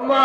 அம்மா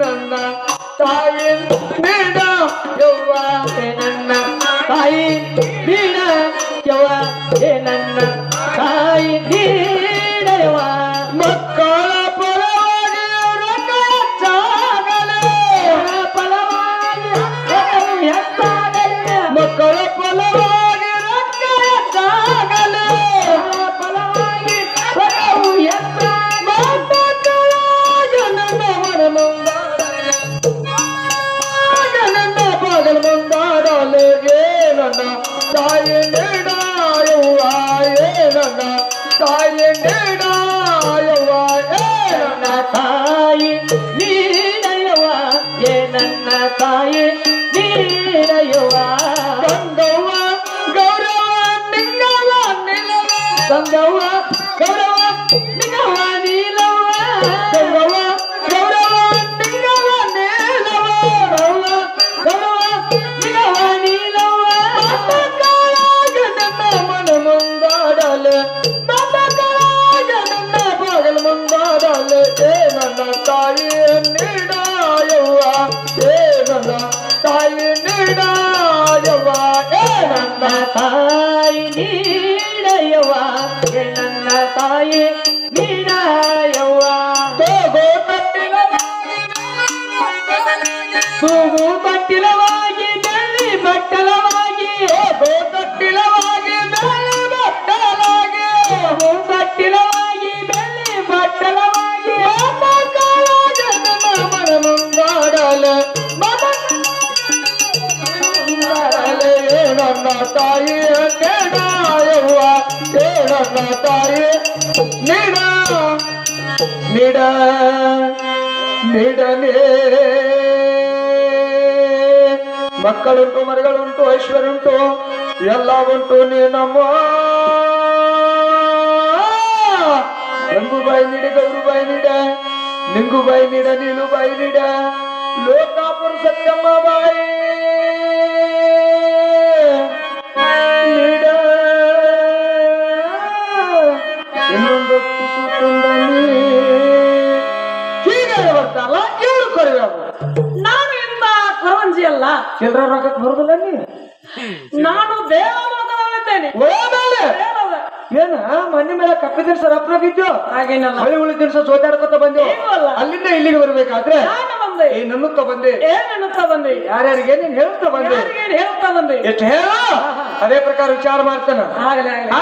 ನನ್ನ ತಾಯಿ ತಂದವ ಗೌರವ ತಾಯಿ ನೇಡಾಯವ್ವ ಹೇಳಣ್ಣ ತಾಯಿ ನೀಡ ನಿಡ ನಿಡನೇ ಮಕ್ಕಳುಂಟು ಮರಿಗಳುಂಟು ಐಶ್ವರ್ಯ ಉಂಟು ಎಲ್ಲ ಉಂಟು ನೀನಮ್ಮ ಗಂಗುಬಾಯಿ ನೀಡಿ ಗೌರುಬಾಯಿ ನೀಡ ನಿಂಗುಬಾಯಿ ನೀಡ ನೀಲುಬಾಯಿ ನೀಡ ಲೋಕಾಪುರ ಸತ್ಯಮ್ಮ ಬಾಯಿ ಚಿಲ್ಲರೆ ರೊಕ್ಕ ಬರುದಿಲ್ಲ ನೀ ನಾನು ಏನ ಮನೆ ಮೇಲೆ ಕಪ್ಪ ಸರ್ ರಪ್ನ ಬಿದ್ದು ಹಾಗೇನಲ್ಲ. ಉಳಿ ದಿವಸ ಜೋತಾಡ್ಕೊತ ಬಂದೆ ಅಲ್ಲಿಂದ ಇಲ್ಲಿಗೆ ಬರ್ಬೇಕಾದ್ರೆ? ಏನುತ್ತ ಬಂದೆ? ಬಂದೆ. ಯಾರ್ಯಾರಿಗೆ? ಏನೇನು ಹೇಳ್ತಾ ಬಂದೆ? ಹೇಳ್ತಾ ಬಂದೆ? ಎಷ್ಟು ಹೇಳ? ಅದೇ ಪ್ರಕಾರ ವಿಚಾರ ಮಾಡ್ತಾನೆ. ಆಗಲೇ ಆಗಲೇ.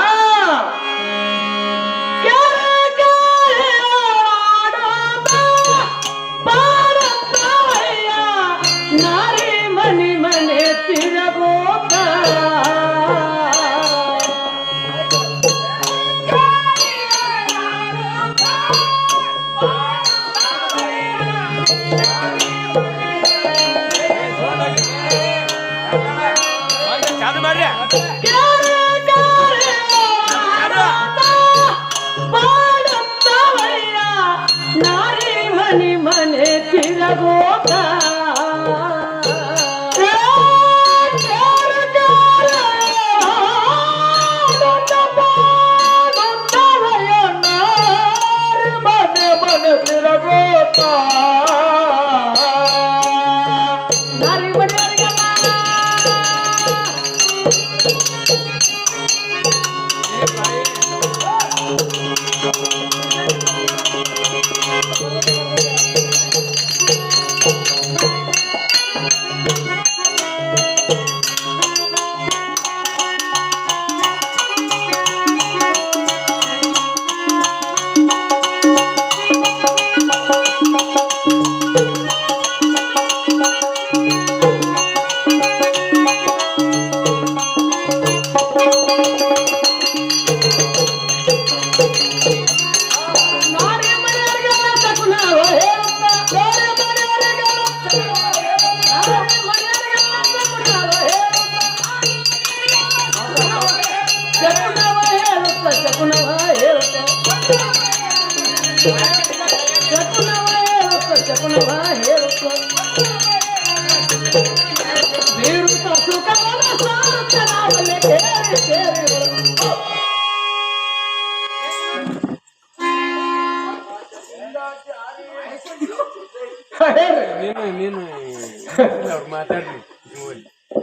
ಮಾತಾಡ್ರಿ.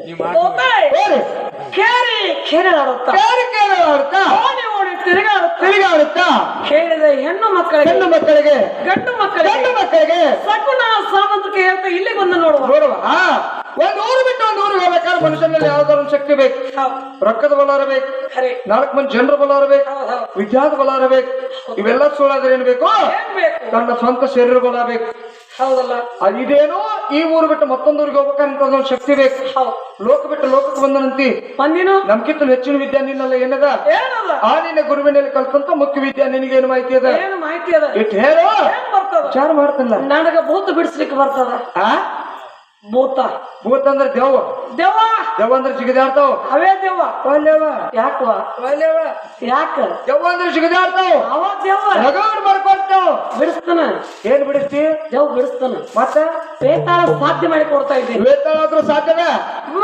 ನೀವು ಕೇಳಿ ಕೇರಳಾಡುತ್ತ? ಓಡಿ ಓಡಿ ತಿರುಗಾಡುತ್ತ? ತಿರುಗಾಡುತ್ತಾ? ಕೇಳಿದ ಹೆಣ್ಣು ಮಕ್ಕಳಿಗೆ ಹೆಣ್ಣು ಮಕ್ಕಳಿಗೆ ಗಂಡು ಮಕ್ಕಳಿಗೆ ಗಂಡು ಮಕ್ಕಳಿಗೆ. ಸಕುನ ಸಾಮಂತಿಕೆ ಹೇಳ್ತಾ ಇಲ್ಲಿ ಬಂದು ನೋಡುವ. ನೋಡುವ. ಒಂದ್ ಊರು ಬಿಟ್ಟು ಒಂದ್ ಊರು ಹೋಗ್ಬೇಕಾದ್ರೆ ಮನುಷ್ಯನಲ್ಲಿ ಯಾವ್ದಾದ್ರು ಒಂದು ಶಕ್ತಿ ಬೇಕು. ರೊಕ್ಕದ ಬಲ ಇರಬೇಕು. ಖರೆ ನಾಲ್ಕು ಮಂದಿ ಜನರ ಬಲ ಇರಬೇಕು. ವಿದ್ಯಾದ ಬಲ ಇರಬೇಕು. ಇವೆಲ್ಲ ಸುಳ್ಳಾದ್ರೆ ಏನ್ ಬೇಕು? ಏನ್ ಬೇಕು? ತನ್ನ ಸ್ವಂತ ಶರೀರ ಬಲ ಬೇಕು. ಹೌದಲ್ಲ ಅದಿದೇನೋ ಇದೇನೋ ಈ ಊರು ಬಿಟ್ಟು ಮತ್ತೊಂದು ಊರಿಗೆ ಹೋಗ್ಬೇಕಂತ ಒಂದು ಶಕ್ತಿ ಬೇಕು. ಲೋಕ ಬಿಟ್ಟು ಲೋಕಕ್ಕೆ ಬಂದನಂತಿ ಅಂದಿನ ನಮ್ಕಿಂತ ಹೆಚ್ಚಿನ ವಿದ್ಯೆ ನಿನ್ನಲ್ಲ ಏನದ? ಏನಲ್ಲ? ಆ ನಿನ್ನ ಗುರುವಿನಲ್ಲಿ ಕಲ್ತಂತ ಮುಖ್ಯ ವಿದ್ಯೆ ನಿನಗೇನು ಮಾಹಿತಿ ಅದ? ಏನು ಮಾಹಿತಿ ಅದ? ಇಟ್ ಹೇಳೋ. ಏನ್ ವಿಚಾರ ಮಾಡ್ತಲ್ಲ. ನನಗ ಭೂತ ಬಿಡಿಸ್ಲಿಕ್ಕೆ ಬರ್ತದ. ಆ? ಭೂತ. ಭೂತ ಅಂದ್ರೆ ದೇವ ದೇವ ದೇವ ಅಂದ್ರೆ ಸಿಗದಾಡ್ತಾವ ಅವೇ ದೇವ ಒಲ್ಲೇವ ಯಾಕವ ಒಲ್ಲೇವ ಯಾಕ? ದೇವ ಅಂದ್ರೆ ಸಿಗದಾಡ್ತಾವ ಅವ ದೇವ ರಗಡ್ ಬರ್ಕೊಡ್ತಾವ ಬಿಡಿಸ್ತಾನ. ಏನ್ ಬಿಡಿಸ್ತಿ? ದೇವ್ ಬಿಡಿಸ್ತಾನ. ಮತ್ತ? ಬೇತಾಳ ಸಾಧ್ಯ ಮಾಡಿ ಕೊಡ್ತಾ ಇದ್ದೀನಿ. ವೇತಾಳಾದ್ರೂ ಸಾಧ್ಯದ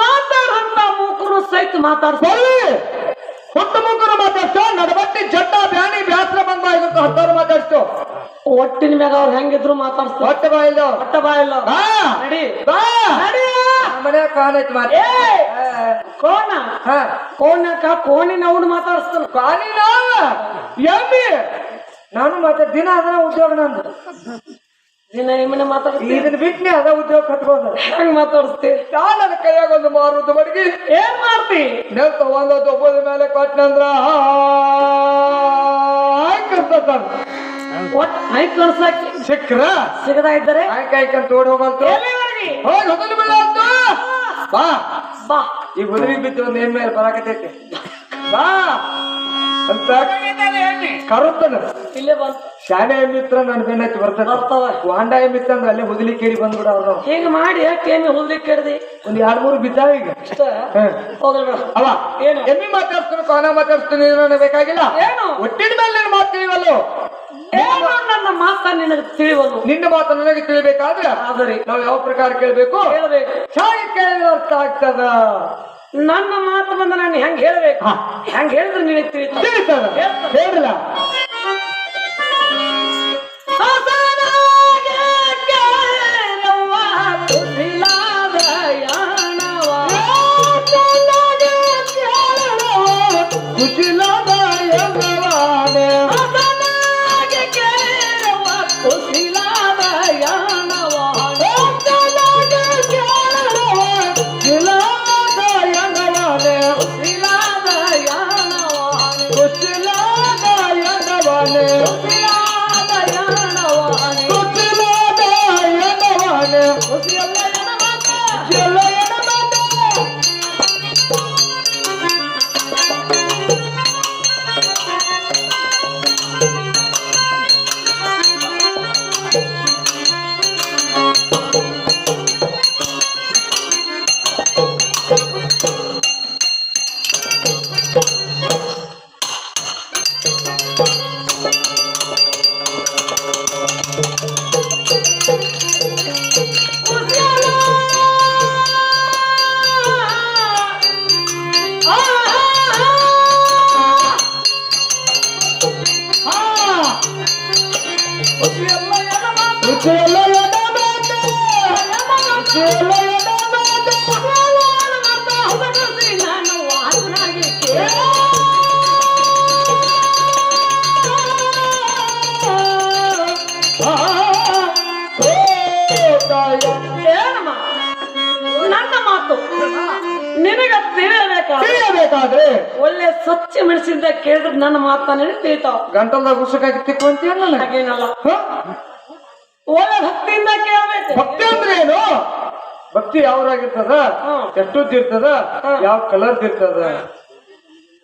ಮಾತಾಡಂತ ಮೂಕರು ಸಹಿತ ಮಾತಾಡ್ತಾರೆ ಹುಟ್ಟು ಮುಗ್ಗರು ಮಾತಾಡ್ತು ನಡಬಟ್ಟಿ ಜಡ್ಡ ಬ್ಯಾನಿ ಬ್ಯಾಸ್ರ ಬಂದ ಇವತ್ತು ಹತ್ತಾರು ಮಾತಾಡ್ತು ಒಟ್ಟಿನ ಮ್ಯಾಗ ಅವ್ರು ಹೆಂಗಿದ್ರು ಮಾತಾಡ್ತಾರೆ ಹೊಟ್ಟೆ ಬಾಯಿಲ್ಲ ಒಟ್ಟ ಬಾ ಇಲ್ಲ? ಬಾ! ನಡಿ. ಬಾ! ನಡಿ. ಮನೆ ಮಾತು ಏ! ಕೋಣ? ಹಾ. ಕೋಣಕ ಕೋಣಿನ ಅವ್ನು ಮಾತಾಡಿಸ್ತಾನ. ಕಾಲಿನ ಎಮ್ಮಿ? ನಾನು ಮತ್ತೆ ದಿನ ಅದನ್ನ ಉದ್ಯೋಗ ನಂದು. ದಿನ ನಿಮ್ಮನೆ ಮಾತಾಡ್ತೀನಿ ಇದನ್ನ ಬಿಟ್ನೆ ಅದ ಉದ್ಯೋಗ ಕಟ್ಬೋದು ಹೆಂಗ್ ಮಾತಾಡಿಸ್ತಿ ನಾನು ನನ್ನ ಕೈಯಾಗ ಒಂದು ಮಾರುದು ಬಡ್ಗಿ ಏನ್ ಮಾಡ್ತಿ? ನೆಲ್ ತಗೊಂಡು ಒಬ್ಬದ ಮೇಲೆ ಕೊಟ್ಟನಂದ್ರ ಆಯ್ಕಂತ ಒಟ್ ಐ ಕಳ್ಸಾಕಿ ಸಿಕ್ಕ್ರ? ಸಿಗದ ಇದ್ದಾರೆ? ಆಯ್ಕ ಆಯ್ಕಂತ ಓಡ್ ಹೋಗಂತು. ಹೋಗಿ ಬೀಳಂತು ಬಾ. ಬಾ. ಈ ಉದುರಿ ಬಿದ್ದು ಒಂದ್ ಏನ್ ಮೇಲೆ ಬರಾಕತೈತಿ ಬಾ. ಅಂತ ಕರುತ್ತನ. ಇಲ್ಲೇ ಬಂತ ಶಾಲೆ ಮಿತ್ರ ನನ್ನ ಬೆನ್ನತ್ತಿ ಬರ್ತದ. ಬರ್ತಾವ. ವಾಂಡ ಎಮ್ಮಿತ್ತ ಅಂದ್ರೆ ಅಲ್ಲೇ ಹುದಲಿ ಕೇಳಿ ಬಂದ್ಬಿಡ ಅವ್ರು. ಹೆಂಗ್ ಮಾಡಿ ಕೇಮಿ ಹುದಲಿ ಕೇಳಿದಿ? ಒಂದ್ ಎರಡ್ ಮೂರು ಬಿದ್ದಾವ ಈಗ. ಇಷ್ಟ ಅವ ಏನು? ಎಮ್ಮಿ ಮಾತಾಡ್ತೀನಿ ಕೋನ ಮಾತಾಡ್ತೀನಿ ನನಗೆ ಬೇಕಾಗಿಲ್ಲ? ಏನು? ಒಟ್ಟಿನ ಮೇಲೆ ನೀನು ಮಾತು ತಿಳಿವಲ್ಲು? ನನ್ನ ಮಾತ ನಿನಗೆ ತಿಳಿವಲು ನಿನ್ನ ಮಾತು ನನಗೆ ತಿಳಿಬೇಕಾದ್ರೆ ಆದರೆ ನಾವು ಯಾವ ಪ್ರಕಾರ ಕೇಳ್ಬೇಕು? ಕೇಳಬೇಕು. ಹೇಗೆ ಕೇಳಿದ ಅರ್ಥ ಆಗ್ತದ ನನ್ನ ಮಾತು ಬಂದ ನಾನು ಹೆಂಗ್ ಹೇಳ್ಬೇಕು. ಹೆಂಗ್ ಹೇಳಿದ್ರೆ ನಿನಗೆ ತಿಳಿತ ತಿಳಿತದ ಹೇಳ್ತದ. ಸ್ವಚ್ಛ ಮೆಣಸಿಂದ ಕೇಳಿದ್ರೆ ನನ್ನ ಮಾತನ್ನ ತಿಳಿತಾವ. ಗಂಟಲ್ದಾಗ ಉಸುಕಾಗಿ ತಿಕ್ಕೊಂತೀಯ ನನಗೆ? ಹಾಗೇನಲ್ಲ? ಒಳ್ಳೆ ಭಕ್ತಿಯಿಂದ ಕೇಳಬೇಕು. ಭಕ್ತಿ ಅಂದ್ರೆ ಏನು? ಭಕ್ತಿ ಯಾವ್ದಾಗಿರ್ತದ. ಎಷ್ಟುದ್ದಿರ್ತದ. ಯಾವ ಕಲರ್ ಇರ್ತದ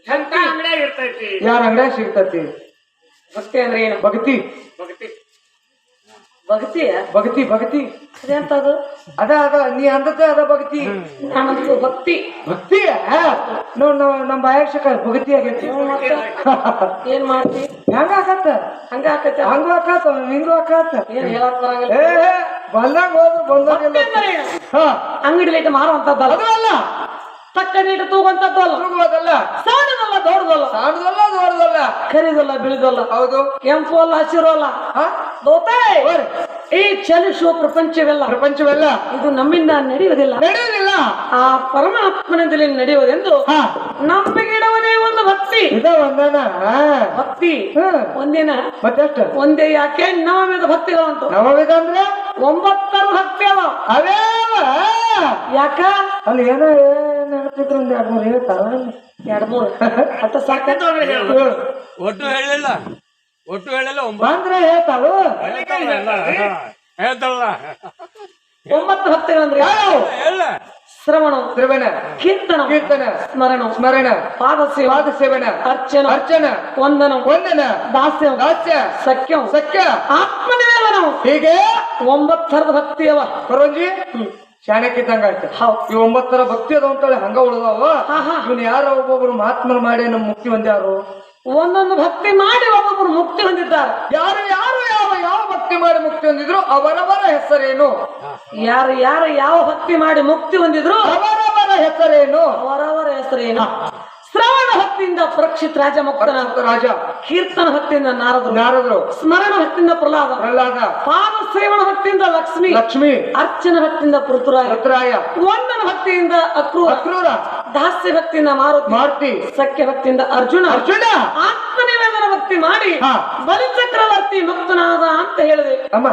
ಎಂತ ಅಂಗಡಿಯಾಗ ಇರ್ತೈತಿ. ಯಾರ ಅಂಗಡಿಯಾಗ ಸಿಗ್ತತಿ? ಭಕ್ತಿ ಅಂದ್ರೆ ಏನು? ಭಕ್ತಿ. ಭಕ್ತಿ. ಭಕ್ತಿ ಭಕ್ತಿ ಭಕ್ತಿ. ಅದೆಂತದು ಅದ ಅದ ನೀ ಅಂದದ್ದೇ ಅದ ಭಕ್ತಿ. ನಾನಂತೂ ಭಕ್ತಿ. ಭಕ್ತಿ ನೋಡ್ ನಾವ್ ನಮ್ ಬಾಯಾಗ ಸಿಕ್ಕ ಭಕ್ತಿ ಆಗೈತಿ. ಏನ್ ಮಾಡ್ತಿ? ಹೆಂಗ ಆಕತ್ತ? ಹಂಗ ಆಕತ್ತ? ಹಂಗ ಆಕಾತ ಹಿಂಗೂ ಆಕಾತ. ಏನ್ ಹೇಳಕ್ ಬರಂಗಿಲ್ಲ. ಏ ಬಂದಂಗ ಹೋದ್ರು ಬಂದಾಗ ಅಂದ್ರೆ ಏನು? ಹಾ. ಅಂಗಡಿ ಲೈಟ್ ಮಾರುವಂತದ್ದಲ್ಲ ಅದು ಅಲ್ಲ. ತಕ್ಕ ನೀಟ ತೂಗಂತದಲ್ಲ ತೂಗುವುದಲ್ಲ. ಸಣ್ಣದಲ್ಲ ದೊಡ್ಡದಲ್ಲ. ಸಣ್ಣದಲ್ಲ ದೊಡ್ಡದಲ್ಲ. ಕರಿದಲ್ಲ ಬಿಳಿದಲ್ಲ. ಹೌದು. ಕೆಂಪು ಅಲ್ಲ ಹಸಿರು ಅಲ್ಲ. ಹಾ? ದೋತೆ. ಈ ಚಲಿಸುವ ಪ್ರಪಂಚವೆಲ್ಲ. ಪ್ರಪಂಚವೆಲ್ಲ. ಇದು ನಮ್ಮಿಂದ ನಡೆಯುವುದಿಲ್ಲ. ನಡೆಯುವುದಿಲ್ಲ. ಆ ಪರಮಾತ್ಮನದಲ್ಲಿ ನಡೆಯುವುದೆಂದು ಹಾ. ನಂಬಿಗಿಡುವುದೇ ಒಂದು ಭಕ್ತಿ. ಇದ ಒಂದನ? ಭಕ್ತಿ. ಒಂದೇನ? ಒಂದಿನ ಮತ್ತೆಷ್ಟು ಒಂದೇ ಯಾಕೆ? ನವಮೇದ ಭಕ್ತಿಗಳಂತ. ನವವಿಧಂದ್ರೆ ಒಂಬತ್ತರ ಭಕ್ತಿ ಅವ ಅವೇ ಯಾಕ? ಅಲ್ಲಿ ಏನೋ ಏನ್ ಹೇಳ್ತಿದ್ರು ಒಂದ್ ಎರಡ್ ಮೂರು ಹೇಳ್ತಾರ? ಎರಡ್ ಮೂರು ಅತ್ತ ಸಾಕ ಒಟ್ಟು ಹೇಳಿಲ್ಲ ಒಟ್ಟು ಹೇಳಲ್ಲ ಒಂಬತ್ತು. ಬಂದ್ರೆ ಹೇಳ್ತಾಳು? ಹೇಳ್ತಾಳ ಒಂಬತ್ತು ಭಕ್ತಿಗಳಂದ್ರೆ ಯಾವ ಹೇಳ ಶ್ರವಣ ಶ್ರವಣ ಕೀರ್ತನ ಕೀರ್ತನ. ಸ್ಮರಣ ಸ್ಮರಣ. ಪಾದ ವಾದ ಪಾದ ಸೇವನ. ಅರ್ಚನ ಅರ್ಚನ. ವಂದನ ವಂದನ. ದಾಸ್ಯ ದಾಸ್ಯ. ಸಖ್ಯ ಸಖ್ಯ. ಆತ್ಮನೇವನ ಹೀಗೆ? ಒಂಬತ್ತರದ ಭಕ್ತಿ ಅವ. ಕರೋಜಿ ಶಾಣಕ್ಕಿದ್ದಂಗ ಆಯ್ತು. ಈ ಒಂಬತ್ತರ ಭಕ್ತಿ ಅದ ಅಂತೇಳಿ ಹಂಗ ಉಳಿದವ. ಇವನ್ ಯಾರೋ ಒಬ್ಬೊಬ್ರು ಮಹಾತ್ಮರು ಮಾಡಿ ನಮ್ಮ ಮುಖ್ಯ ಹೊಂದ್ಯಾರು. ಒಂದೊಂದು ಭಕ್ತಿ ಮಾಡಿ ಒಬ್ಬೊಬ್ಬರು ಮುಕ್ತಿ ಹೊಂದಿದ್ದಾರೆ. ಯಾರು ಯಾರು ಯಾವ ಯಾವ ಭಕ್ತಿ ಮಾಡಿ ಮುಕ್ತಿ ಹೊಂದಿದ್ರು ಅವರವರ ಹೆಸರೇನು? ಯಾರು ಯಾರು ಯಾವ ಭಕ್ತಿ ಮಾಡಿ ಮುಕ್ತಿ ಹೊಂದಿದ್ರು ಅವರವರ ಹೆಸರೇನು? ಅವರವರ ಹೆಸರೇನು? ಭಕ್ತಿಯಿಂದ ಪರೀಕ್ಷಿತ್ ರಾಜ ಮುಕ್ತನ. ರಾಜ. ಕೀರ್ತನ ಹತ್ತಿಂದ ನಾರದರು. ನಾರದ್ರು. ಸ್ಮರಣ ಹತ್ತಿಂದ ಪ್ರಹ್ಲಾದ. ಪ್ರಹ್ಲಾದ. ಪಾದ ಸೇವನ ಹತ್ತಿಂದ ಲಕ್ಷ್ಮಿ. ಲಕ್ಷ್ಮಿ. ಅರ್ಚನ ಹತ್ತಿಂದ ಪೃಥ್ವರಾಯ. ರುದ್ರಾಯ ವಂದನ ಹತ್ತಿಯಿಂದ ಅಕ್ರೂರ. ಅಕ್ರೂರ. ದಾಸ್ಯ ಭಕ್ತಿಯಿಂದ ಮಾರುತಿ. ಮಾರುತಿ. ಸಖ್ಯ ಭಕ್ತಿಯಿಂದ ಅರ್ಜುನ. ಅರ್ಜುನ. ಆತ್ಮನಿವೇದನ ಭಕ್ತಿ ಮಾಡಿ. ಬಲಿಚಕ್ರವರ್ತಿ ಮುಕ್ತನಾದ ಅಂತ ಹೇಳಿದೆ. ಅಮ್ಮ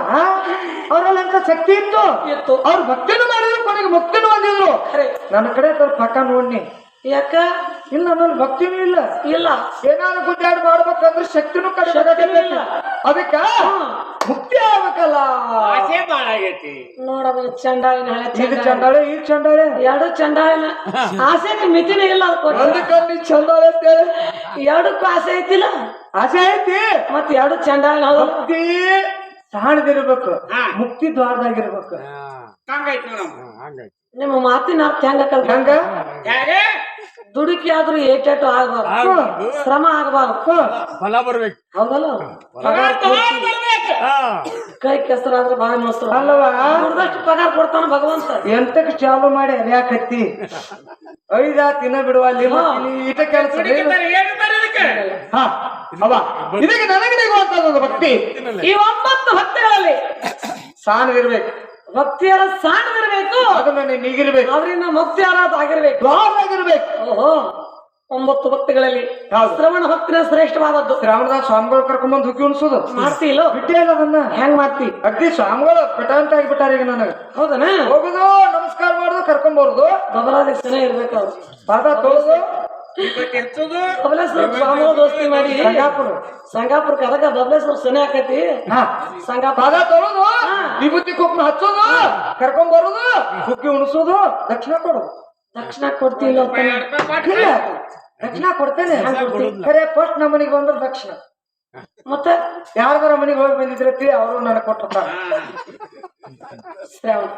ಅವರಲ್ಲಿ ಅಂತ ಶಕ್ತಿ ಇತ್ತು. ಇತ್ತು. ಅವ್ರು ಭಕ್ತಿನೂ ಮಾಡಿದ್ರು ಕೊನೆಗೆ ಮುಕ್ತಿನೂ ಬಂದಿದ್ರು ನನ್ನ ಕಡೆ ಸ್ವಲ್ಪ ಪಕ್ಕ ನೋಡ್ನಿ. ಯಾಕ? ಇಲ್ಲ ನನ್ನ ಭಕ್ತಿನೂ ಇಲ್ಲ. ಇಲ್ಲ. ಏನಾದ್ರು ಗುಡ್ಡಾಡ್ ಮಾಡ್ಬೇಕಂದ್ರೆ ಶಕ್ತಿನೂ ಕಡಿಮೆ. ಅದಕ್ಕ ಮುಕ್ತಿ ಆಗ್ಬೇಕಲ್ಲ. ಆಸೆ ಬಾಳ ಆಗೈತಿ ನೋಡದ ಚಂಡಾಳಿನ ಇದು ಚಂಡಾಳಿ. ಚಂಡಾಳೆ ಈ ಚಂಡಾಳೆ. ಎರಡು ಚಂಡಾಳಿನ ಆಸೆಗೆ ಮಿತಿನೇ ಇಲ್ಲ ಅದಕ್ಕೆ. ಅಂತ ಚಂಡಾಳೆ ಅಂತೇಳಿ ಎರಡಕ್ಕೂ ಆಸೆ ಐತಿಲ್ಲ? ಆಸೆ ಐತಿ. ಮತ್ತೆ ಎರಡು ಚಂಡಾಳಿನ ಮುಕ್ತಿ ಭಕ್ತಿ ಸಣ್ಣದಿರ್ಬೇಕು ಮುಕ್ತಿ ದ್ವಾರದಾಗಿರ್ಬೇಕು. ಹಂಗೈತಿ ನಿಮ್ಮ ಮಾತಿನ ಅರ್ಥ ಹೆಂಗ ಕಲ್ತ ಹಂಗ? ದುಡುಕಿ ಆದ್ರೂ ಏಟೇಟು ಆಗಬಾರ್ದು. ಆಗ್ಬಾರ್ದು. ಶ್ರಮ ಆಗ್ಬಾರ್ದು. ಫಲ ಬರ್ಬೇಕು. ಹೌದಲ್ಲ? ಪಗಾರ ಕೈ ಕೆಸರಾದ್ರೆ ಬಾಯಿ ಮೊಸರು. ಅಲ್ಲವಾ ದುಡ್ದಷ್ಟು ಪಗಾರ ಕೊಡ್ತಾನ ಭಗವಂತ. ಎಂತಕ್ ಚಾಲು ಮಾಡಿ ಅರ್ಯಾಕತ್ತಿ ಐದ ತಿನ್ನ ಬಿಡುವ ಅಲ್ಲಿ ಮತ್ತೆ ನೀ ಈಟ ಕೆಲಸ. ಹಾ. ಅವ ಇದಕ್ಕೆ ನನಗೆ ನಿಗುವಂತದ್ದು ಭಕ್ತಿ. ಈ ಒಂಬತ್ತು ಭಕ್ತಿಗಳಲ್ಲಿ ಸಾಣದಿರ್ಬೇಕು ಭಕ್ತಿಯರ ಸಾಣದಿರ್ಬೇಕು ಅದನ್ನ ನೀನ್ ನೀಗಿರ್ಬೇಕು. ಅವರಿಂದ ಮುಕ್ತಿ ಆಗಿರ್ಬೇಕು. ಆಗಿರ್ಬೇಕು ಓಹೋ ಒಂಬತ್ತು ಭಕ್ತಿಗಳಲ್ಲಿ. ಶ್ರವಣ ಭಕ್ತಿನ ಶ್ರೇಷ್ಠವಾದದ್ದು. ಶ್ರವಣದ ಸ್ವಾಮಿಗಳು ಕರ್ಕೊಂಡ್ಬಂದು ಹುಕ್ಕಿ ಉಣಿಸೋದು. ಮಾಡ್ತಿ ಇಲ್ಲೋ? ಬಿಟ್ಟೇ ಇಲ್ಲ ಅದನ್ನ? ಹೆಂಗ್ ಮಾಡ್ತಿ? ಅಗ್ದಿ ಸ್ವಾಮಿಗಳು ಪಟಾಂತ ಆಗಿಬಿಟ್ಟಾರ ಈಗ ನನಗೆ. ಹೌದನ? ಹೋಗುದು ನಮಸ್ಕಾರ ಮಾಡುದು ಕರ್ಕೊಂಬರುದು. ಬದಲಾದ ಇರ್ಬೇಕು ಪಾದ ತೊಳೆದು ಬಬಲೇಶ್ವರ ಸ್ವಾಮಿಗಳು ದೋಸ್ತಿ ಮಾಡಿ. ಸಂಗಾಪುರ. ಸಂಗಾಪುರಕ್ಕೆ ಅದಕ್ಕ ಬಬಲೇಶ್ವರ ಸೆನೆ ಆಕೈತಿ. ಹಾ. ಸಂಗಾಪುರ. ತೊಳೆದು ವಿಭೂತಿ ಕುಕ್ಮ ಹಚ್ಚೋದು ಕರ್ಕೊಂಡ್ ಬರೋದು ಹುಕ್ಕಿ ಉಣಿಸೋದು ದಕ್ಷಿಣ ಕೊಡೋದು. ದಕ್ಷಿಣ ಕೊಡ್ತೀನಿ ಇಲ್ಲ. ದಕ್ಷಿಣ ಕೊಡ್ತೇನೆ. ಖರೆ ಫಸ್ಟ್ ನಮ್ಮನಿಗೆ ಮನೆಗೆ ಬಂದ್ರೆ ದಕ್ಷಿಣ. ಮತ್ತೆ ಯಾರ್ದಾರ ಮನೆಗೆ ಹೋಗಿ ಬಂದಿದ್ರತಿ ಅವರು ನನಗೆ ಕೊಟ್ಟಿರ್ತಾರ ಶ್ರಾವಣ.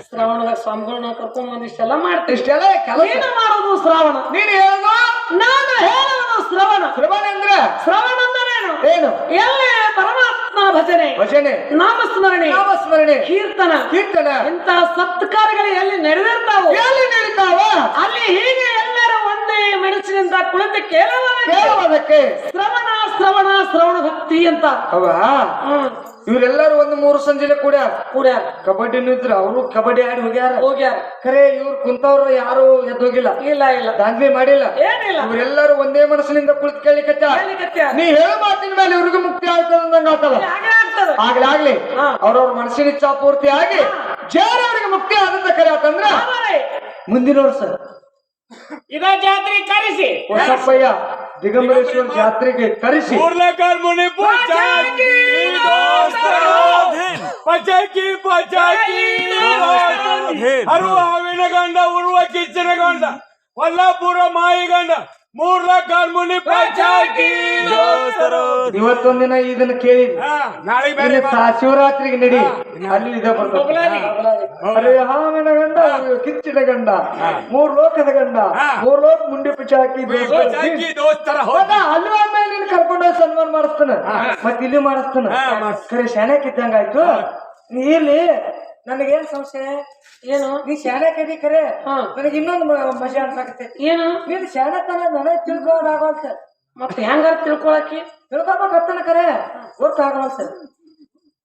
ಶ್ರಾವಣದ ಸ್ವಾಮಿಗಳನ್ನ ಕರ್ಕೊಂಡ್ ಬಂದು ಇಷ್ಟೆಲ್ಲ ಮಾಡ್ತೀವಿ ಇಷ್ಟೆಲ್ಲ ಕೆಲಸ. ಏನು ಮಾಡೋದು ಶ್ರಾವಣ? ನೀನು ಹೇಳೋದು? ನಾನು ಹೇಳೋದು ಶ್ರವಣ. ಶ್ರವಣ ಅಂದ್ರೆ? ಶ್ರವಣ ಅಂದರೇನು ಏನು? ಎಲ್ಲಿ ಪರಮಾತ್ಮ ಭಜನೆ. ಭಜನೆ. ನಾಮಸ್ಮರಣೆ. ನಾಮಸ್ಮರಣೆ. ಕೀರ್ತನ. ಕೀರ್ತನ. ಇಂತಹ ಸತ್ಕಾರಗಳು ಎಲ್ಲಿ ನಡೆದಿರ್ತಾವ? ಎಲ್ಲಿ ನಡೀತಾವ? ಅಲ್ಲಿ ಹೀಗೆ ಮೆಣಸಿನಿಂದ ಕುಳಿತು ಕೇಳುವುದಕ್ಕೆ ಶ್ರವಣ ಶ್ರವಣ ಶ್ರವಣ ಭಕ್ತಿ ಅಂತ. ಅವ ಇವರೆಲ್ಲರೂ ಒಂದು ಮೂರು ಸಂಜೆಲೆ ಕೂಡ ಕೂಡ ಕಬಡ್ಡಿ ಇದ್ರು ಅವರು ಕಬಡ್ಡಿ ಆಡಿ ಹೋಗ್ಯಾರ? ಹೋಗ್ಯಾರ. ಖರೆ ಇವ್ರು ಕುಂತವ್ರು ಯಾರು ಎದ್ದು ಹೋಗಿಲ್ಲ ಇಲ್ಲ ಇಲ್ಲ. ದಾಂಧಲೆ ಮಾಡಿಲ್ಲ. ಏನಿಲ್ಲ. ಇವರೆಲ್ಲರೂ ಒಂದೇ ಮನಸ್ಸಿನಿಂದ ಕುಳಿತು ಕೇಳಿಕತ್ತ. ನೀ ಹೇಳ ಮಾತಿನ ಮೇಲೆ ಇವ್ರಿಗೂ ಮುಕ್ತಿ ಆಗ್ತದ ಅಂದಂಗ ಆಗ್ತದ? ಆಗ್ಲಾಗ್ಲಿ. ಅವ್ರವ್ರ ಮನಸ್ಸಿನ ಇಚ್ಛಾ ಪೂರ್ತಿ ಆಗಿ ಜೇರವ್ರಿಗೆ ಮುಕ್ತಿ ಆದಂತ ಕರೆ ಆತಂದ್ರ ಮುಂದಿನವ್ರು ಮುಂದಿನ ವರ್ಷ ಇದ ಜಾತ್ರೆ ಕರೆಸಿ. ಹೊಸಪ್ಪಯ್ಯ ದಿಗಂಬರೇಶ್ವರ ಜಾತ್ರೆಗೆ ಕರೆಸಿ. ಮುನಿ ಪಚಾಕಿ ಪಚಾಕಿ ಹರುವ ಹಾವಿನ ಗಂಡ ಉರುವ ಕಿಚ್ಚಿನ ಗಂಡ ಕೊಲ್ಲಾಪುರ ಮಾಯಿ ಗಂಡ. ಮೂರ್ ಲಕ್ಷ ಮುನಿ ಪಂಚಾಕಿ. ಇವತ್ತೊಂದಿನ ಇದನ್ನ ಕೇಳಿ. ನಾಳೆ ಬೇರೆ ಶಿವರಾತ್ರಿಗೆ ನಡಿ. ಅಲ್ಲಿ ಇದ ಹಾವಿನ ಗಂಡ ಕಿಚ್ಚಿನ ಗಂಡ ಮೂರ್ ಲೋಕದ ಗಂಡ ಮೂರ್ ಲೋಕ ಮುಂಡಿ ಪಿಚಾಕಿ ಅಲ್ವಾ ಮೇಲೆ ನೀನ್ ಸನ್ಮಾನ ಮಾಡಿಸ್ತಾನ? ಮತ್ ಇಲ್ಲಿ ಮಾಡಿಸ್ತಾನ. ಖರೆ ಆಯ್ತು ನೀ ಇಲ್ಲಿ ನನಗೇನ್ ಸಂಶಯ ಏನು? ನೀ ಶಾಣೆ ಖರೆ ಹಾ. ನನಗೆ ಇನ್ನೊಂದು ಮಜಾ ಅನ್ಸಾಕತ್ತೈತಿ ಏನು? ನೀನ್ ಶಾಣೆತನ ನನಗೆ ತಿಳ್ಕೋದಾಗವಲ್ತ ಮತ್ತೆ ಹೆಂಗಾರ ತಿಳ್ಕೊಳಕಿ ತಿಳ್ಕೊಬೇಕತ್ತನ ಖರೆ ಸರ್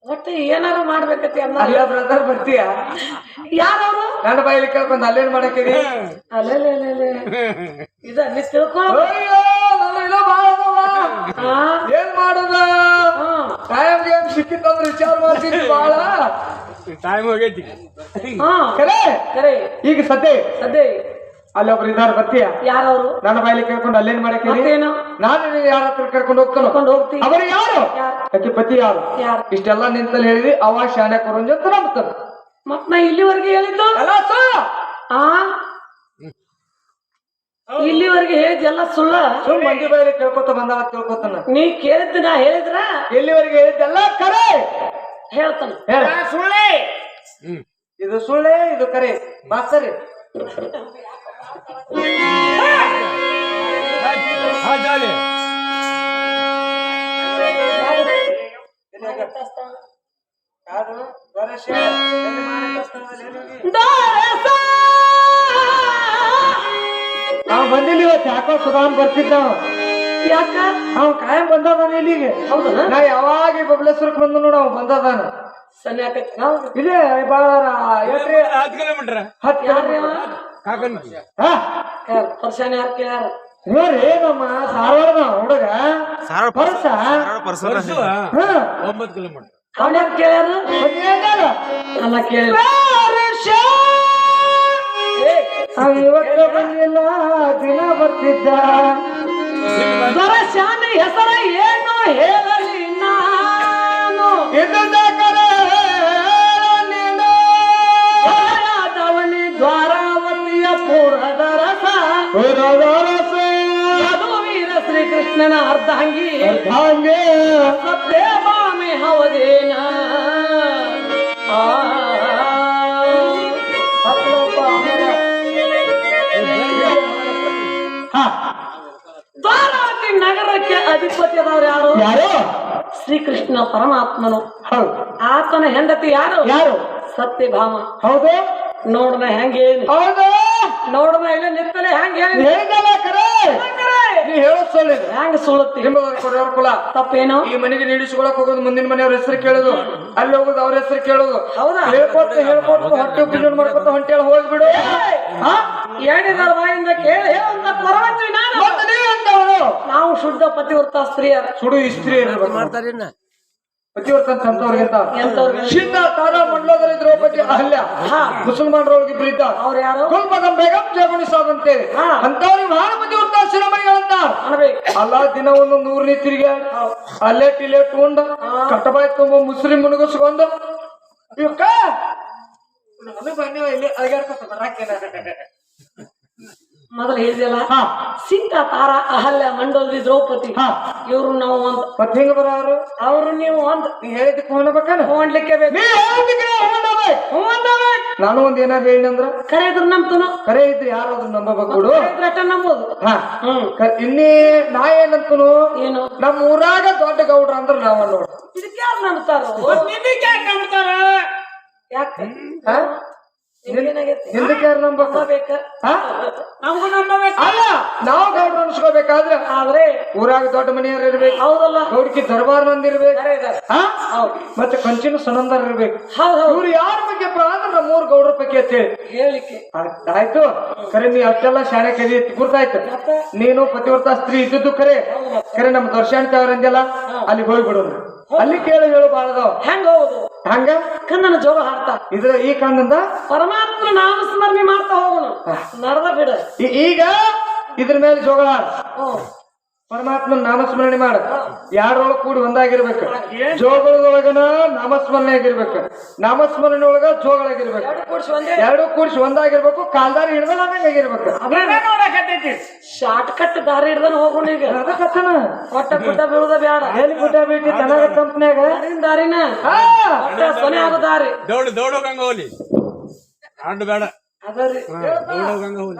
ಒಟ್ಟು ಏನಾರು ಮಾಡ್ಬೇಕತಿ ಅನ್ನ ಅಲ್ಲ ಬ್ರದರ್ ಬರ್ತೀಯ? ಯಾರು ನನ್ನ ಬಾಯಲ್ಲಿ ಕೇಳ್ಕೊಂಡು ಅಲ್ಲೇನ್ ಮಾಡಕ್ಕಿರಿ? ಅಲ್ಲೇ ಇದ ನೀ ತಿಳ್ಕೊಳ್ಳೋ ಏನ್ ಮಾಡುದ? ಟೈಮ್ ಗೇಮ್ ಸಿಕ್ಕಿತ್ತಂದ್ರೆ ವಿಚಾರ ಮಾಡ್ತೀನಿ ಬಾಳ. ಟೈಮ್ ಹೋಗೈತಿ. ಹಾ ಖರೆ ಕರೆ. ಈಗ ಸದ್ಯ. ಸದ್ಯ. ಅಲ್ಲಿ ಒಬ್ರು ಇದಾರ ಬರ್ತೀಯ? ಯಾರವರು? ನನ್ನ ಬಾಯಲ್ಲಿ ಕೇಳ್ಕೊಂಡು ಅಲ್ಲೇನ್ ಮಾಡಕ್ಕೆ ಮತ್ತೇನು? ನಾನು ಯಾರ ಹತ್ರ ಕರ್ಕೊಂಡು ಹೋಗ್ತಾನೋ? ಕರ್ಕೊಂಡು ಹೋಗ್ತೀನಿ. ಅವರು ಯಾರು? ಯಾರು? ಪತಿ ಯಾರು? ಯಾರು? ಇಷ್ಟೆಲ್ಲ ನಿಂತಲ್ಲಿ ಹೇಳಿದ್ರಿ ಅವ ಶಾಣೆ ಕೊರಂಜ ಅಂತ ನಂಬ್ತಾನೆ ಮತ್ ನಾ ಇಲ್ಲಿವರೆಗೆ ಹೇಳಿದ್ದು? ಅಲ್ಲ ಆ? ಇಲ್ಲಿವರೆಗೆ ಹೇಳಿದ್ದೆಲ್ಲ ಸುಳ್ಳ? ಸುಮ್ ಮಂದಿ ಬಾಯಲ್ಲಿ ಕೇಳ್ಕೊತ ಬಂದಾವ ತಿಳ್ಕೊತಾನ ನೀ ಕೇಳಿದ್ದು ನಾ ಹೇಳಿದ್ರ? ಎಲ್ಲಿವರೆಗೆ ಹೇಳಿದ್ದೆಲ್ಲ ಕರೆ! ಹೇಳ್ತಾನ. ಹೇಳ. ಸುಳ್ಳೆ. ಇದು ಸುಳ್ಳೆ ಇದು ಕರೆ. ಮಾಸ್ತರಿ ಹಾ ಜಾಲಿ. ಯಾರು? ಹೋಗಿ? ನಾವ್ ಬಂದಿಲ್ಲ ಇವತ್ತು ಯಾಕೋ ಸುಧಾಮ್ ಬರ್ತಿದ್ದ? ಯಾಕ? ಅವ ಕಾಯಂ ಬಂದದಾನ ಇಲ್ಲಿಗೆ. ಹೌದಾ? ನಾ ಯಾವಾಗ ಬಬ್ಲೇಶ್ವರಕ್ಕೆ ಬಂದ ನೋಡ ಅವ ಬಂದದಾನ. ಸನ್ನೆ ಆಕೈತಿ. ಇಲ್ಲೇ ಬಾಳ ಎಷ್ಟ್ರಿ ಹತ್ತು ಕಿಲೋಮೀಟರ್. ಹತ್ತು ಕಾಕನ್ ಹಾ? ಯಾರು? ಪರ್ಶಾನೆ ಯಾರು ಕೇಳ್ಯಾರ? ನೋಡ್ರಿ ನಮ್ಮ ಸಾರವಾಡದ ಹುಡುಗ? ಪರಸ ವರ್ಷ ಹಾ. ಒಂಬತ್ತು ಕಿಲೋಮೀಟರ್. ಅವ್ನ ಯಾರು ಕೇಳ್ಯಾರ? ಅಲ್ಲ ಇವತ್ತು ಬಂದಿಲ್ಲ ದಿನ ಬರ್ತಿದ್ದ. ಪರಶಾನ ಹೆಸರ ಏನು ಹೇಳಲಿ ನಾನು? ಧವನಿ ದ್ವಾರಾವತಿಯ ಪೂರ್ವದ ರಸ. ಅದು ವೀರ ಶ್ರೀಕೃಷ್ಣನ ಅರ್ಧಾಂಗಿ. ಅರ್ಧಾಂಗಿ. ಹಾಗೆ ಸತ್ಯಭಾಮೆ ಹವದೇನ ಅಧಿಪತಿಯದವ್ರು ಯಾರು? ಯಾರು? ಶ್ರೀಕೃಷ್ಣ ಪರಮಾತ್ಮನು. ಹೌದು. ಆತನ ಹೆಂಡತಿ ಯಾರು? ಯಾರು? ಸತ್ಯಭಾಮ. ಹೌದು. ನೋಡ್ನ ಹೆಂಗೇನು? ಹೌದು. ನೋಡ್ನ ಇಲ್ಲ ನಿತ್ತಲೆ ಹೆಂಗೇನು? ಹೇಗಲ್ಲ ಕರೆ? ನೀ ಸುಳುತ್ತಿ ಕೊಡೋರ್ ಕುಲ. ತಪ್ಪೇನು? ಈ ಮನೆಗೆ ನೀಡಿಸ್ಕೊಳಕ್ ಹೋಗೋದು ಮುಂದಿನ ಮನೆಯವ್ರ ಹೆಸರು ಕೇಳೋದು. ಅಲ್ಲಿ ಹೋಗೋದು ಅವ್ರ ಹೆಸರು ಕೇಳೋದು. ಹೌದಾ? ಹೇಳ್ಕೊತ ಹೇಳ್ಕೊತ ಹೊಟ್ಟೆ ಮಾಡ್ಕೊತ ಹೊಂಟೇಳಿ ಹೋಗ್ಬಿಡು. ಹಾ? ಏನಿದಾರ ಬಾಯಿಂದ ಕೇಳಿ? ಹೇಳಂತ ನಾನು. ಮತ್ತೆ ನೀವ್ ಅಂತವ್ರು ನಾವು ಶುದ್ಧ ಪತಿವ್ರತ ಸ್ತ್ರೀಯರು. ಸುಡು ಇಸ್ತ್ರಿ ಪತಿವರ್ತ ಅಂತವ್ರಿಗಿಂತ ಎಂತವ್ರಿಗೆ? ಶೀತ ತಾನ ಮಂಡಲದಲ್ಲಿ ದ್ರೌಪದಿ ಅಹಲ್ಯ. ಮುಸಲ್ಮಾನರೊಳಗೆ ಇಬ್ಬರಿದ್ದ ಅವ್ರು ಯಾರು? ಗುಲ್ಬಗಂ ಬೇಗಂ ಜಯಗುಣಿಸಾದಂತೆ ಹಾ. ಅಂತವ್ರಿಗೆ ಮಹಾಪತಿವರ್ತ ಶಿರೋಮಣಿಗಳಂತ. ಶಿರಮಣಿಗಳಂತ ಅಲ್ಲ ದಿನ ಒಂದೊಂದು ಊರ್ನಿ ತಿರುಗಿ ಅಲ್ಲೇ ಟಿಲೆ ಉಂಡ ಕಟ್ಟಬಾಯ್ ತುಂಬ ಮುಸ್ರಿ ಮುನುಗಿಸ್ಕೊಂಡು ಇವಕ್ಕ ನಾನು ಬನ್ನಿ ಇಲ್ಲಿ ಅಳಗಾಡ್ಕೊತ ಬರಾಕೇನ ಮೊದಲು ಹೇಳಿದೆಲ್ಲ ಸೀತ ತಾರ ಅಹಲ್ಯ ಮಂಡಲದಿ ದ್ರೌಪದಿ. ಇವ್ರು ನಾವು ಒಂದ್ ಮತ್ತೆ ಹೆಂಗ ಬರೋರು ಅವ್ರು ನೀವು ಒಂದ್ ನೀ ಹೇಳಿದ್ದಕ್ಕೆ ಹೊಂಡಬೇಕನ ಹೊಂಡ್ಲಿಕ್ಕೆ ನಾನು ಒಂದ್ ಏನಾದ್ರು ಹೇಳಿನಂದ್ರ ಕರೆ ಇದ್ರ ನಂಬ್ತನು. ಕರೆ ಇದ್ರೆ ಯಾರು ಅದನ್ನ ನಂಬಬೇಕು ಬಿಡು. ಅಟ್ಟ ನಂಬೋದು. ಇನ್ನೇ ನಾ ಏನಂತನು? ಏನು? ನಮ್ಮ ಊರಾಗ ದೊಡ್ಡ ಗೌಡ್ರ ಅಂದ್ರ ನಾವ ನೋಡ. ಇದಕ್ಕೆ ಯಾರು ನಂಬ್ತಾರ? ಯಾಕೆ? ಹಿಂದಕ್ಕೆ ಯಾರು ನಂಬಬೇಕು? ನಂಬಬೇಕ ನಮಗೂ ನಂಬಬೇಕು. ಅಲ್ಲ ನಾವು ಗೌಡ್ರ ಅನ್ಸ್ಕೋಬೇಕಾದ್ರೆ ಆದ್ರೆ ಊರಾಗ ದೊಡ್ಡ ಮನೆಯವ್ರು ಇರ್ಬೇಕು ಹೌದಲ್ಲ. ಗೌಡ್ಕಿ ದರ್ಬಾರ್ ಮಂದಿ ಇರ್ಬೇಕು. ಮತ್ತೆ ಕಂಚಿನ ಸನಂದರ್ ಇರ್ಬೇಕು. ಇವ್ರು ಯಾರ ಬಗ್ಗೆ ಅಂದ್ರೆ ನಮ್ಮೂರ್ ಗೌಡ್ರ ಬಗ್ಗೆ ಅಂತ ಹೇಳಿ. ಹೇಳಿಕೆ ಆಯ್ತು ಕರೆ ನೀ ಅಷ್ಟೆಲ್ಲ ಶಾಣೆ ಕಲಿ ಗುರ್ತಾಯ್ತು. ನೀನು ಪತಿವ್ರತ ಸ್ತ್ರೀ ಇದ್ದದ್ದು ಕರೆ. ಕರೆ ನಮ್ಮ ದರ್ಶನ ಅವ್ರಂದೆಲ್ಲ ಅಲ್ಲಿ ಹೋಗ್ಬಿಡು ಅಲ್ಲಿ ಕೇಳಿ ಹೇಳು ಬಾಳದವ್. ಹೆಂಗ ಹೌದು ಹಂಗ? ಕಣ್ಣನ ಜೋಗ ಹಾಡ್ತಾ. ಇದ್ರ ಈ ಕಣ್ಣಿಂದ? ಪರಮಾತ್ಮ ನಾಮಸ್ಮರಣೆ ಮಾಡ್ತಾ ಹೋಗೋಣ. ನಡ್ದ ಬಿಡ. ಈಗ ಇದ್ರ ಮೇಲೆ ಜೋಗ ಆಡು. ಪರಮಾತ್ಮನ ನಾಮಸ್ಮರಣೆ ಮಾಡ. ಯಾರೊಳಗ ಕೂಡಿ ಒಂದಾಗಿರ್ಬೇಕು. ಜೋಗಳದೊಳಗನ ನಾಮಸ್ಮರಣೆ ಆಗಿರ್ಬೇಕು ನಾಮಸ್ಮರಣೆ ಒಳಗ ಜೋಗಳಾಗಿರ್ಬೇಕು ಎರಡು ಕೂಡಿಸಿ ಒಂದಾಗಿರ್ಬೇಕು. ಕಾಲ್ದಾರಿ ಹಿಡ್ದಲ್ಲ ಆಗಿರ್ಬೇಕು ಶಾರ್ಟ್ ಕಟ್ ದಾರಿ ಹಿಡ್ದನ್ ಹೋಗೋಣ ಈಗ ಅದಕ್ಕತ್ತನ ಒಟ್ಟ ಗುಡ್ಡ ಬೀಳುದ ಬೇಡ ಎಲ್ಲಿ ಗುಡ್ಡ ಬಿಟ್ಟಿ ತನಗ ಕಂಪ್ನ್ಯಾಗ? ದಾರಿನ ಸೊನೆ ಆಗೋ ದಾರಿ. ದೌಡು ದೌಡು ಗಂಗ ಹೋಲಿ ಆಡು ಬೇಡ ಅದರಿ ದೌಡು ಗಂಗ ಹೋಲಿ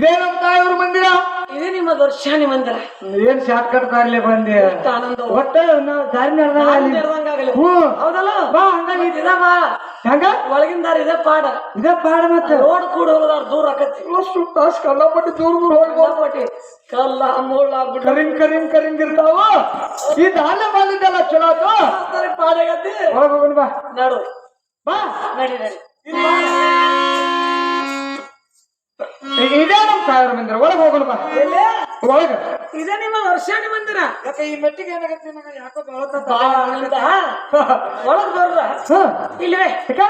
ಇದೇ ನಮ್ಮ ತಾಯಿಯವ್ರ ಮಂದಿರ ಇದೇ ನಿಮ್ಮ ದರ್ಶಾನಿ ಮಂದಿರ. ಏನ್ ಶಾರ್ಟ್ ಕಟ್ ದಾರಿಲೆ ಬಂದಿ ಆನಂದ. ಒಟ್ಟ ನಾವು ದಾರಿ ಹ್ಞೂ. ಹೌದಲ್ಲ? ಬಾ ಹಂಗಾಗಿ ಇದ ಬಾ. ಹೆಂಗ? ಒಳಗಿನ ದಾರಿ ಇದೇ ಪಾಡ. ಇದೇ ಪಾಡ ಮತ್ತೆ? ರೋಡ್ ಕೂಡ ಹೋಗೋದಾರ ದೂರ ಆಕತಿ ಅಷ್ಟು ತಾಸ್ ಕಲ್ಲಪಟ್ಟಿ ದೂರ ದೂರ ಹೋಗ್ಬೋದು. ಪಟ್ಟಿ ಕಲ್ಲ ಮುಳ್ಳ ಕರಿಂಗ್ ಕರಿಂಗ್ ಕರಿಂಗ್ ಇರ್ತಾವ. ಈ ದಾಲೆ ಬಂದಿದ್ದಲ್ಲ ಚಲೋ ಆತು ಪಾಡಗತ್ತಿ ಒಳಗ್ ಹೋಗೋಣ ಬಾ. ನಡು. ಬಾ. ನಡಿ ನಡಿ. ಇದೇ ನಮ್ ತಾಯಿಯವ್ರ ಮಂದಿರ. ಒಳಗ್ ಹೋಗೋಣ ಬಾ. ಎಲ್ಲಿ? ಒಳಗ. ಇದೇ ನಿಮ್ಮ ವರ್ಷಾಣಿ ಮಂದಿರ. ಯಾಕೆ ಈ ಮೆಟ್ಟಿಗೆ ಏನಾಗತ್ತೆ ನನಗೆ? ಯಾಕೋ ಬಾಳ ಒಳಗ್ ಬರ್ರ. ಹ. ಇಲ್ವೇ ಯಾಕ?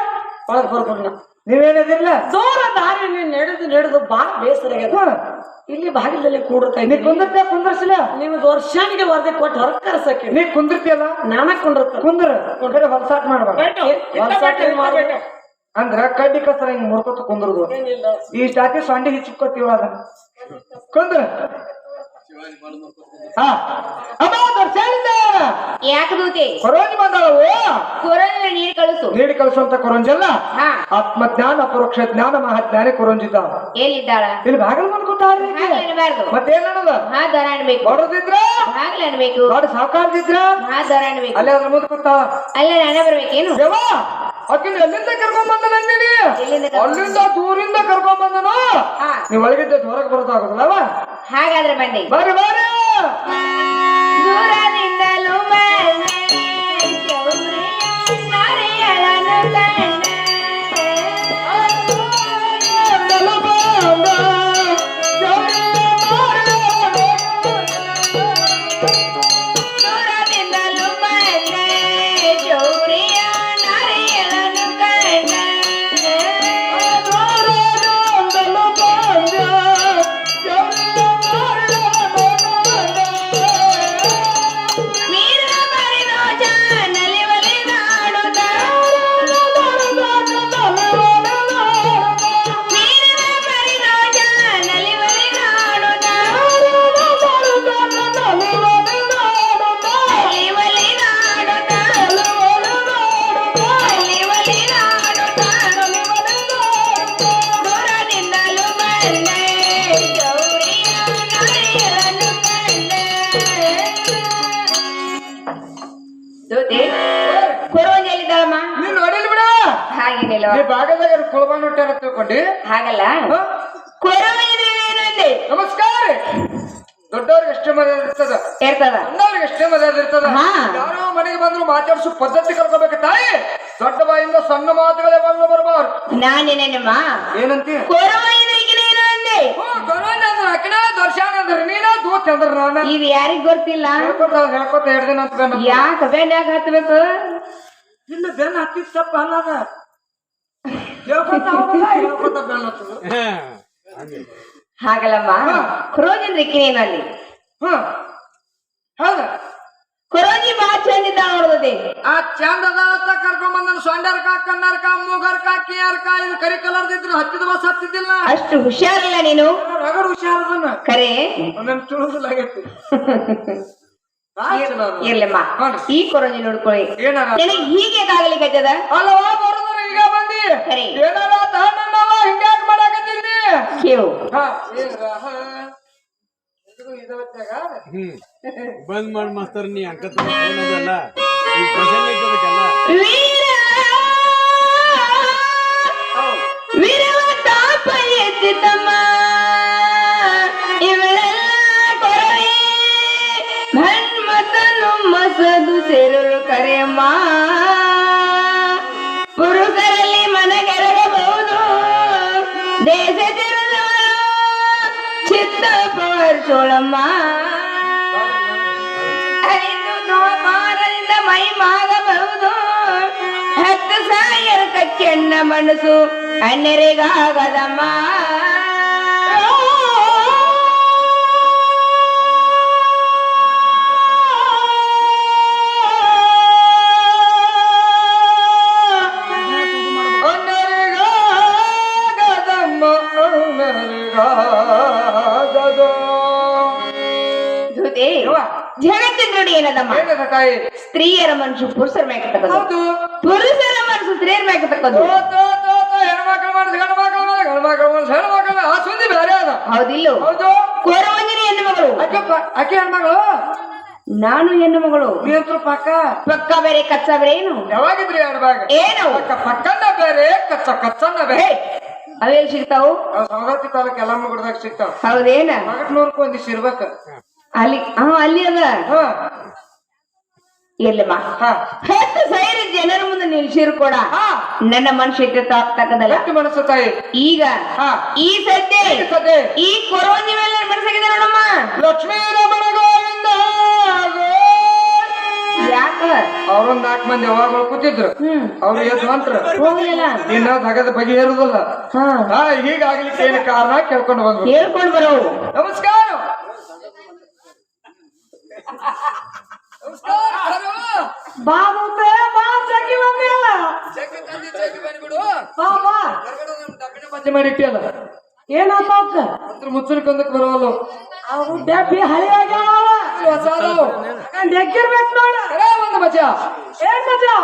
ಒಳಗ್ ಬರ್ಬಿಡ್ನ ನೀವೇನದಿಲ್ಲ? ದೂರ ದಾರಿ ನೀನ್ ನಡೆದು ನಡೆದು ಬಾಳ ಬೇಸರ ಆಗ್ಯದ ಇಲ್ಲಿ ಬಾಗಿಲಲ್ಲಿ ಕೂಡುತ್ತಾ ನೀ ಇದ್ದೀನಿ ಕುಂದಿರ್ತೀಯ? ಕುಂದರ್ಸಿಲ್ಲ? ನಿಮ್ಮ ವರ್ಷಾನಿಗೆ ವರದಿ ಕೊಟ್ಟು ಹೊರ ಕರ್ಸಕ್ಕೆ ನೀ ಕುಂದಿರ್ತೀಯಲ್ಲ? ನಾನ ಕೊಂಡಿರ್ತಾರ ಕುಂದ್ರ. ಕುಂದ್ರೆ ಹೊರಸಾಟ ಮಾಡ್ಬಾರ್ದು. ಅಂದ್ರ ಕಡ್ಡಿ ಕಸರ ಹಿಂಗ್ ಮುರ್ಕೊತ ಕುಂದ್ರದು. ಈ ಜಾತಿ ಸೊಂಡಿ ಹಿಚ್ಕೋತೀವ ಅದನ್ನ. ಕುಂದ್ರ. ಅಮ್ಮ ದರ್ಶನ ಯಾಕೆ ದೂತೆ? ಕೊರೋಜಿ ಬಂದಾಳವು. ಕೊರೋನ ನೀರು ಕಳಿಸು. ನೀಡಿ ಕಳಿಸುವಂತ ಕೊರಂಜಲ್ಲ? ಹಾ. ಆತ್ಮಜ್ಞಾನ ಪರೋಕ್ಷ ಜ್ಞಾನ ಮಹಾಜ್ಞಾನ ಕೊರಂಜಿದ ಎಲ್ಲಿದ್ದಾಳ? ಇಲ್ಲಿ ಬಾಗಲ್ ಬಂದ್ಕೊಟ್ಟಾಳ್ರಿ ಹಾಗೆ ಅನ್ಬಾರ್ದು ಮತ್ತೇನದ ಹಾ ದರ ಅನ್ಬೇಕು. ದೊಡ್ಡ ಹಾ ದರ ಅನ್ಬೇಕು. ಅಲ್ಲೇ ಅದ್ರ ಮುಂದೆ ಕೂತಾಳ ಅಲ್ಲ ನಾನೇ ಬರ್ಬೇಕೇನು? ದೇವ ಆಕಿನ ಎಲ್ಲಿಂದ ಕರ್ಕೊಂಡ್ ಬಂದ ನಂದಿನಿ? ಎಲ್ಲಿಂದ ಕರ್ಕೊಂಡ್ ಅಲ್ಲಿಂದ ದೂರಿಂದ ಕರ್ಕೊಂಡ್ ಬಂದನು ಹಾ. ನೀವ್ ಒಳಗಿದ್ದ ಹೊರಗೆ ಬರೋದಾಗುದಿಲ್ಲವ ಹಾಗಾದ್ರೆ ಬನ್ನಿ. ಬರ್ರಿ ದೂರದಿಂದಲೂ ಬಂದೆ ಶೌರ್ಯ ನಾರಿಯಳನು. ದೂತೆ ಕೊಡುವಂಜಲ್ಲಿದ್ದಾಳಮ್ಮ ನೀನ್ ನೋಡಿಲ್ ಬಿಡ. ಹಾಗೇನಿಲ್ಲ ನೀ ಭಾಗದಾಗ ಕುಳಬಾನ್ ಹೊಟ್ಟಾರ ತಿಳ್ಕೊಂಡಿ. ಹಾಗಲ್ಲ? ಹ? ಕೊರವಂಜಿ ಏನಂದೆ ನಮಸ್ಕಾರ. ದೊಡ್ಡವ್ರಿಗೆ ಎಷ್ಟೇ ಮರ್ಯಾದೆ ಇರ್ತದ. ಇರ್ತದ. ಸಣ್ಣವ್ರಿಗೆ ಎಷ್ಟೇ ಮರ್ಯಾದೆ ಇರ್ತದ. ಹಾ. ಯಾರೋ ಮನೆಗೆ ಬಂದ್ರು ಮಾತಾಡ್ಸೋ ಪದ್ಧತಿ ಕಲ್ಕೋಬೇಕು ತಾಯಿ. ದೊಡ್ಡ ಬಾಯಿಂದ ಸಣ್ಣ ಮಾತುಗಳೇ ಬಂದು ಬರಬಾರ್ದು. ನಾನೇನೇನಮ್ಮ ಏನಂತೀಯ ಕೊರವಂಜಿ ಏನು ಅಂದೆ? ಕೊರೋನಾ ಅಂದ್ರೆ ಅಕಿನ ದರ್ಶನ ಅಂದ್ರೆ ನೀನ ದೂತ್ ಅಂದ್ರೆ ನಾನ. ಇದು ಯಾರಿಗ್ ಗೊತ್ತಿಲ್ಲ? ಹೇಳ್ಕೊತ ಹೇಳ್ಕೊತ ಎರಡು ಅಂತ ಬೆನ್ನ ಹತ್ತು. ಯಾಕ ಬೆನ್ ಯಾಕೆ ಹತ್ಬೇಕು ಇಲ್ಲ ಬೆನ್ನ ಹತ್ತಿದ ತಪ್ಪ ಅಲ್ಲ ಅದ. ಹೇಳ್ಕೊತ ಹೋಗಲ್ಲ, ಹೇಳ್ಕೊತ ಬೆನ್ನ ಹತ್ತುದು. ಹಾ, ಹಂಗೆ. ಹಾಗಲ್ಲಮ್ಮ ಕೊರೋಜಿಂದ್ರ ಏನು ಅಲ್ಲಿ? ಹ. ಹೌದ. ಕೊರೋಜಿ ಬಾ ಚಂದ ಇದ್ದ ನೋಡ್ದೆ ಆ ಚಂದ ಅದ ಅಂತ ಕರ್ಕೊಂಡ್ ಬಂದನ. ಸೊಂಡರ್ಕ ಕನ್ನರ್ಕ ಮೂಗರ್ಕ ಕಿಯರ್ಕ ಇದು ಕರಿ ಕಲರ್ ಇದ್ರು ಹತ್ತಿದ ಬಸ್ ಹತ್ತಿದ್ದಿಲ್ಲ. ಅಷ್ಟು ಹುಷಾರಿಲ್ಲ ನೀನು. ರಗಡ್ ಹುಷಾರದನ್ನ ಕರೆ. ಒಂದೊಂದು ತುಳುಸಲಾಗೈತಿ ಇರ್ಲಮ್ಮ. ಈ ಕೊರೋಜಿ ನೋಡ್ಕೊಳ್ಳಿ. ಏನಾರ ನಿನಗೆ ಹೀಗೆ ಆಗ್ಲಿಕ್ಕತ್ತದ ಅಲ್ಲವಾ ಬರೋದ್ರ ಈಗ ಬಂದಿ. ಏನಾರ ಹಿಂಗ್ಯಾಕ್ ಮಾಡಾಕತ್ತೀನಿ ಕೇವು ಬಂದ್ ಮಾಡಿ ಮಾಸ್ತರ್ ನೀ ಐತದಕ್ಕೆಲ್ಲ ವೀರ. ವೀರವ ತಾಪ ಎತ್ತಿತಮ್ಮ ಪವರ್ಸೋಳಮ್ಮ ಐದು ಧೂಮಾರದಿಂದ ಮೈ ಮಾಗಬಹುದು ಹತ್ತು ಸಾವಿರ ಕಚ್ಚೆನ್ನ ಮನಸ್ಸು ಅನ್ಯರಿಗಾಗದಮ್ಮ ತಾಯಿ ಸ್ತ್ರೀಯರ ಮನಸ್ಸು ಪುರುಷರ ಮ್ಯಾಗ ಹೌದು. ಪುರುಷರ ಮನುಷ್ಯ ಸ್ತ್ರೀಯರ ಮ್ಯಾಗ ತಕ್ಕದು ತೋ, ತೋ, ತೋ, ತೋ, ಹೆಣ್ಮಕ್ಳು ಮಾಡಿದ್ ಗಂಡ್ಮಕ್ಳು ಮೇಲೆ ಗಂಡ್ಮಕ್ಳು ಮಾಡಿದ್ ಹೆಣ್ಮಕ್ಳು ಮೇಲೆ ಆ ಸುದ್ದಿ ಬೇರೆ ಅದ. ಹೌದಿಲ್ಲೋ. ಹೌದು. ಕೋರವಂಜನಿ ಹೆಣ್ಣು ಮಗಳು. ಪ- ಹೆಣ್ಮಗಳು? ನಾನು ಹೆಣ್ಣು ಮಗಳು. ಪಕ್ಕ? ಪಕ್ಕ ಬೇರೆ ಕಚ್ಚ ಬೇರೆ ಏನು? ಯಾವಾಗಿದ್ರಿ ಏನು? ಪಕ್ಕ ಪಕ್ಕನ್ನ ಬೇರೆ ಕಚ್ಚ ಕಚ್ಚನ್ನ ಹೇ, ಬೇರೆ ಅವೇನ್ ಸಿಗ್ತಾವು? ಅವ್ ಸವದತ್ತಿ ತಾಲೂಕ್ ಎಲ್ಲಮ್ಮ ಗುಡ್ದಾಗ ಸಿಗ್ತಾವ. ಹೌದೇನ? ಮಗಟ್ನೂರ್ಕು ಒಂದಿಷ್ಟು ಇರ್ಬೇಕ. ಅಲ್ಲಿ ಹಾ ಅಲ್ಲಿ ಅದ. ಹಾ. ಇರ್ಲಿಮ್ಮ ಹಾ. ಹತ್ತು ಸಾವಿರ ಜನರ ಮುಂದೆ ನಿಲ್ಸಿರು ಕೂಡ ಹಾ. ನನ್ನ ಮನುಷ್ಯ ತಕ್ಕದಲ್ಲ ಎಷ್ಟು ಮನಸ್ಸು ತಾಯಿ. ಈಗ ಹಾ. ಈ ಸದ್ಯ ಈ ಕೊರೋನಿ ಮೇಲೆ ಮನಸ್ಸಾಗಿದೆ ನೋಡಮ್ಮ. ಲಕ್ಷ್ಮೀ ರಮಣ ಗೋವಿಂದ ಯಾಕ? ಅವ್ರೊಂದ್ ನಾಲ್ಕು ಮಂದಿ ಯಾವಾಗಲೂ ಕೂತಿದ್ರು. ಅವ್ರು ಎದ್ದು ಹೊಂಟ್ರ. ಹೋಗ್ಲಿಲ್ಲ. ಇನ್ನ ತಗದ ಬಗೆಹರುದಿಲ್ಲ ಹಾ. ಹಾ ಹೀಗಾಗ್ಲಿಕ್ಕೆ ಏನು ಕಾರಣ? ಕೇಳ್ಕೊಂಡು ಬಂದ್ರು. ಹೇಳ್ಕೊಂಡ್ ಬರೋ ನಮಸ್ಕಾರ. ಬಾ ಮುಂದೆ ಬಾ ಜಗ್ಗಿ ಬಂದಿಲ್ಲ ಜಗ್ಗಿ ತಂದಿ ಜಗ್ಗಿ ಬಂದ್ಬಿಡು. ಬಾ ಬಾ. ಹೊರಗಡೆ ನಮ್ಮ ಡಬ್ಬಿನ ಪಂಚೆ ಮಾಡಿ ಇಟ್ಟಿಯಲ್ಲ ಏನಾತ ಅವ್ಕ? ಅದ್ರ ಮುಚ್ಚನ ಕಂದಕ್ ಬರೋಲ್ಲ ಅವು ಡಬ್ಬಿ ಹಳಿ ಆಗ್ಯಾವ ಹೊಸ ಅದಾವು. ಎಗ್ಗಿರ್ಬೇಕು ನೋಡ. ಒಂದು ಮಜಾ. ಏನ್ ಮಜಾ?